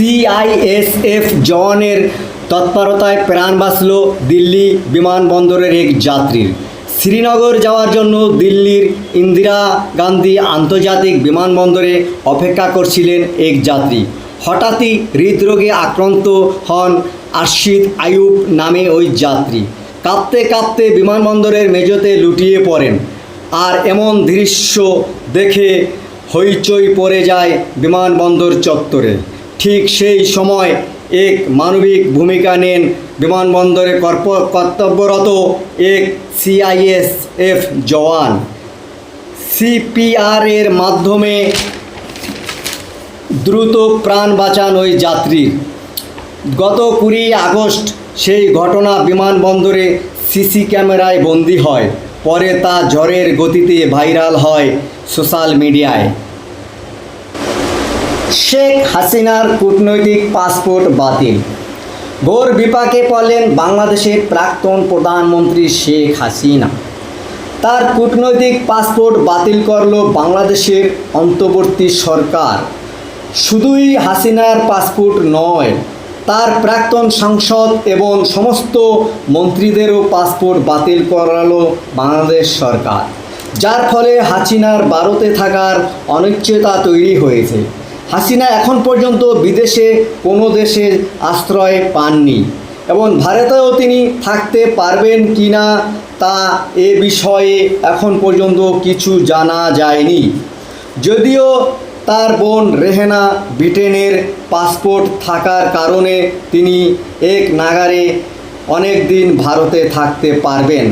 CISF জওয়ানের তৎপরতায় প্রাণ বাঁচল দিল্লি বিমানবন্দরের এক যাত্রীর। শ্রীনগর যাওয়ার জন্য দিল্লির ইন্দিরা গান্ধী আন্তর্জাতিক বিমানবন্দরে অপেক্ষা করছিলেন এক যাত্রী। হঠাৎই হৃদরোগে আক্রান্ত হন আরশিদ আয়ুব নামে ওই যাত্রী। কাঁপতে কাঁপতে বিমানবন্দরের মেজতে লুটিয়ে পড়েন। আর এমন দৃশ্য দেখে হইচই পড়ে যায় বিমানবন্দর চত্বরে। ঠিক সেই সময় এক মানবিক ভূমিকা নেন বিমানবন্দরে কর্প- কর্তব্যরত এক সিআইএসএফ জওয়ান। সিপিআর এর মাধ্যমে দ্রুত প্রাণ বাঁচান ওই যাত্রীর গত কুড়ি আগস্ট সেই ঘটনা বিমানবন্দরে সিসি ক্যামেরায় বন্দি হয়। পরে তা ঝড়ের গতিতে ভাইরাল হয় সোশ্যাল মিডিয়ায়। শেখ হাসিনার কূটনৈতিক পাসপোর্ট বাতিল। ঘোর বিপাকে পড়লেন বাংলাদেশের প্রাক্তন প্রধানমন্ত্রী শেখ হাসিনা। তার কূটনৈতিক পাসপোর্ট বাতিল করল বাংলাদেশের অন্তর্বর্তী সরকার। শুধুই হাসিনার পাসপোর্ট নয়, তার প্রাক্তন সাংসদ এবং সমস্ত মন্ত্রীদেরও পাসপোর্ট বাতিল করালো বাংলাদেশ সরকার, যার ফলে হাসিনার ভারতে থাকার অনিশ্চয়তা তৈরি হয়েছে। হাসিনা এখন পর্যন্ত বিদেশে কোনো দেশে আশ্রয় পাননি। এবং ভারতেও তিনি থাকতে পারবেন কি না তা এ বিষয়ে এখন পর্যন্ত কিছু জানা যায়নি। যদিও তার বোন রেহেনা ব্রিটেনের পাসপোর্ট থাকার কারণে তিনি এক নাগারে অনেক দিন ভারতে থাকতে পারবেন।